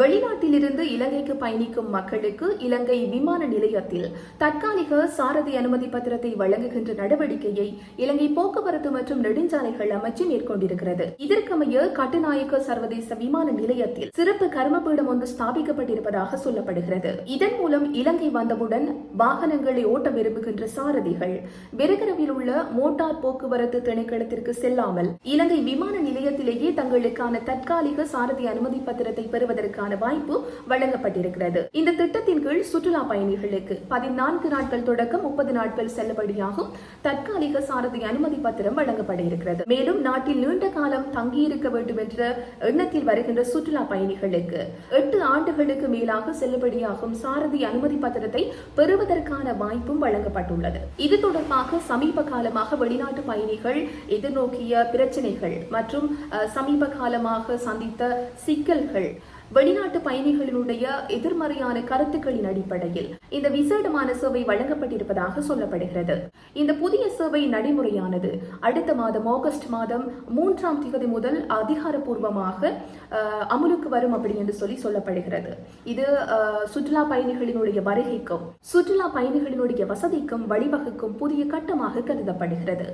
வெளிநாட்டிலிருந்து இலங்கைக்கு பயணிக்கும் மக்களுக்கு இலங்கை விமான நிலையத்தில் தற்காலிக சாரதி அனுமதி பத்திரத்தை வழங்குகின்ற நடவடிக்கையை இலங்கை போக்குவரத்து மற்றும் நெடுஞ்சாலைகள் அமைச்சு மேற்கொண்டிருக்கிறது. இதற்கமைய கட்டுநாயக்க சர்வதேச விமான நிலையத்தில் சிறப்பு கர்மபீடம் ஒன்று ஸ்தாபிக்கப்பட்டிருப்பதாக சொல்லப்படுகிறது. இதன் மூலம் இலங்கை வந்தவுடன் வாகனங்களை ஓட்ட விரும்புகின்ற சாரதிகள் விருகரவில் உள்ள மோட்டார் போக்குவரத்து திணைக்களத்திற்கு செல்லாமல் இலங்கை விமான நிலையத்திலேயே தங்களுக்கான தற்காலிக சாரதி அனுமதி பத்திரத்தை பெறுவதற்கு செல்வதற்கான வாய்ப்பு வழங்கப்பட்டிருக்கிறது. இந்த திட்டத்தின் கீழ் சுற்றுலா பயணிகளுக்கு பதினான்கு நாட்கள் தொடக்கம் முப்பது நாட்கள் செல்லுபடியாகும். தற்காலிக சாரதி அனுமதி பத்திரம் வழங்கப்பட இருக்கிறது மேலும் நாட்டில் நீண்ட காலம் தங்கியிருக்க வேண்டும் என்ற எண்ணத்தில் வருகின்ற சுற்றுலா பயணிகளுக்கு எட்டு ஆண்டுகளுக்கு மேலாக செல்லுபடியாகும் சாரதி அனுமதி பத்திரத்தை பெறுவதற்கான வாய்ப்பும் வழங்கப்பட்டுள்ளது. இது தொடர்பாக சமீப காலமாக வெளிநாட்டு பயணிகள் எதிர்நோக்கிய பிரச்சனைகள் மற்றும் சமீப காலமாக சந்தித்த சிக்கல்கள் வெளிநாட்டு பயணிகளினுடைய எதிர்மறையான கருத்துக்களின் அடிப்படையில் இந்த விசேடமான சேவை வழங்கப்பட்டிருப்பதாக சொல்லப்படுகிறது. இந்த புதிய சேவை நடைமுறையானது அடுத்த மாதம் ஆகஸ்ட் மாதம் மூன்றாம் திகதி முதல் அதிகாரப்பூர்வமாக அமலுக்கு அமுலுக்கு வரும் அப்படி என்று சொல்லி சொல்லப்படுகிறது. இது சுற்றுலா பயணிகளினுடைய வருகைக்கும் சுற்றுலா பயணிகளினுடைய வசதிக்கும் வழிவகுக்கும் புதிய கட்டமாக கருதப்படுகிறது.